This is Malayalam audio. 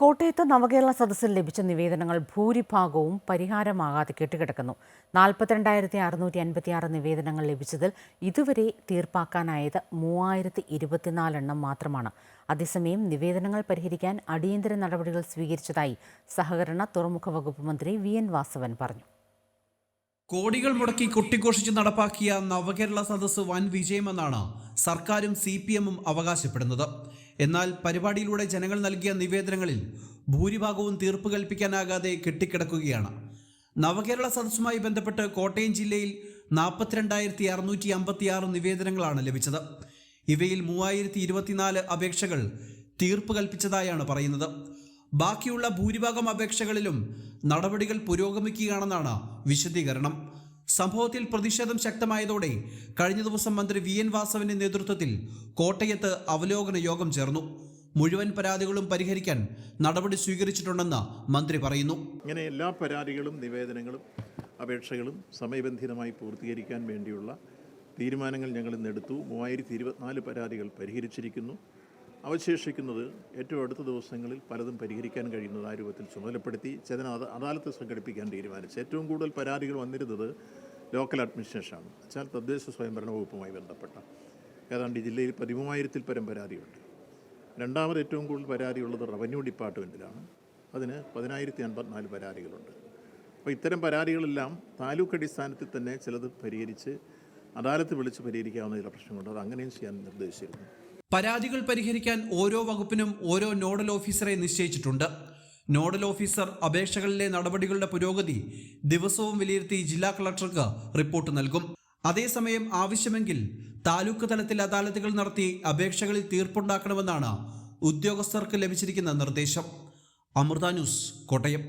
കോട്ടയത്ത് നവകേരള സദസ്സിൽ ലഭിച്ച നിവേദനങ്ങൾ ഭൂരിഭാഗവും പരിഹാരമാകാതെ കെട്ടിക്കിടക്കുന്നു. നാൽപ്പത്തിരണ്ടായിരത്തി അറുന്നൂറ്റി അൻപത്തിയാറ് നിവേദനങ്ങൾ ലഭിച്ചതിൽ ഇതുവരെ തീർപ്പാക്കാനായത് മൂവായിരത്തി ഇരുപത്തിനാലെണ്ണം മാത്രമാണ്. അതേസമയം നിവേദനങ്ങൾ പരിഹരിക്കാൻ അടിയന്തര നടപടികൾ സ്വീകരിച്ചതായി സഹകരണ തുറമുഖ വകുപ്പ് മന്ത്രി വി എൻ വാസവൻ പറഞ്ഞു. കോടികൾ മുടക്കി കൊട്ടിഘോഷിച്ച് നടപ്പാക്കിയ നവകേരള സദസ്സ് വൻ വിജയമെന്നാണ് സർക്കാരും സി പി എമ്മും അവകാശപ്പെടുന്നത്. എന്നാൽ പരിപാടിയിലൂടെ ജനങ്ങൾ നൽകിയ നിവേദനങ്ങളിൽ ഭൂരിഭാഗവും തീർപ്പ് കൽപ്പിക്കാനാകാതെ കെട്ടിക്കിടക്കുകയാണ്. നവകേരള സദസ്സുമായി ബന്ധപ്പെട്ട് കോട്ടയം ജില്ലയിൽ നാൽപ്പത്തിരണ്ടായിരത്തി അറുന്നൂറ്റി അമ്പത്തിയാറ് നിവേദനങ്ങളാണ് ലഭിച്ചത്. ഇവയിൽ മൂവായിരത്തി ഇരുപത്തിനാല് അപേക്ഷകൾ തീർപ്പ് കൽപ്പിച്ചതായാണ് പറയുന്നത്. ബാക്കിയുള്ള ഭൂരിഭാഗം അപേക്ഷകളിലും നടപടികൾ പുരോഗമിക്കുകയാണെന്നാണ് വിശദീകരണം. സംഭവത്തിൽ പ്രതിഷേധം ശക്തമായതോടെ കഴിഞ്ഞ ദിവസം മന്ത്രി വി എൻ വാസവന്റെ നേതൃത്വത്തിൽ കോട്ടയത്ത് അവലോകന യോഗം ചേർന്നു. മുഴുവൻ പരാതികളും പരിഹരിക്കാൻ നടപടി സ്വീകരിച്ചിട്ടുണ്ടെന്ന് മന്ത്രി പറയുന്നു. ഇങ്ങനെ എല്ലാ പരാതികളും നിവേദനങ്ങളും അപേക്ഷകളും സമയബന്ധിതമായി പൂർത്തീകരിക്കാൻ വേണ്ടിയുള്ള തീരുമാനങ്ങൾ ഞങ്ങൾ ഇന്നെടുത്തു മൂവായിരത്തി ഇരുപത്തിനാല് പരാതികൾ പരിഹരിച്ചിരിക്കുന്നു. അവശേഷിക്കുന്നത് ഏറ്റവും അടുത്ത ദിവസങ്ങളിൽ പലതും പരിഹരിക്കാൻ കഴിയുന്നത് ആ രൂപത്തിൽ ചുമതലപ്പെടുത്തി ചില അദ- അദാലത്ത് സംഘടിപ്പിക്കാൻ തീരുമാനിച്ചു. ഏറ്റവും കൂടുതൽ പരാതികൾ വന്നിരുന്നത് ലോക്കൽ അഡ്മിനിസ്ട്രേഷനാണ്. വെച്ചാൽ തദ്ദേശ സ്വയംഭരണ വകുപ്പുമായി ബന്ധപ്പെട്ട ഏതാണ്ട് ജില്ലയിൽ പതിമൂവായിരത്തിൽ പരം പരാതിയുണ്ട്. രണ്ടാമത് ഏറ്റവും കൂടുതൽ പരാതിയുള്ളത് റവന്യൂ ഡിപ്പാർട്ട്മെന്റിലാണ് അതിന് പതിനായിരത്തി അൻപത്തിനാല് പരാതികളുണ്ട്. അപ്പോൾ ഇത്തരം പരാതികളെല്ലാം താലൂക്ക് അടിസ്ഥാനത്തിൽ തന്നെ ചിലത് പരിഹരിച്ച് അദാലത്ത് വിളിച്ച് പരിഹരിക്കാവുന്ന ചില പ്രശ്നങ്ങളുണ്ട്. അത് അങ്ങനെയും ചെയ്യാൻ നിർദ്ദേശിച്ചിരുന്നു. പരാതികൾ പരിഹരിക്കാൻ ഓരോ വകുപ്പിനും ഓരോ നോഡൽ ഓഫീസറെ നിശ്ചയിച്ചിട്ടുണ്ട്. നോഡൽ ഓഫീസർ അപേക്ഷകളിലെ നടപടികളുടെ പുരോഗതി ദിവസവും വിലയിരുത്തി ജില്ലാ കളക്ടർക്ക് റിപ്പോർട്ട് നൽകും. അതേസമയം ആവശ്യമെങ്കിൽ താലൂക്ക് തലത്തിൽ അദാലത്തുകൾ നടത്തി അപേക്ഷകളിൽ തീർപ്പുണ്ടാക്കണമെന്നാണ് ഉദ്യോഗസ്ഥർക്ക് ലഭിച്ചിരിക്കുന്ന നിർദ്ദേശം. അമൃത ന്യൂസ് കോട്ടയം.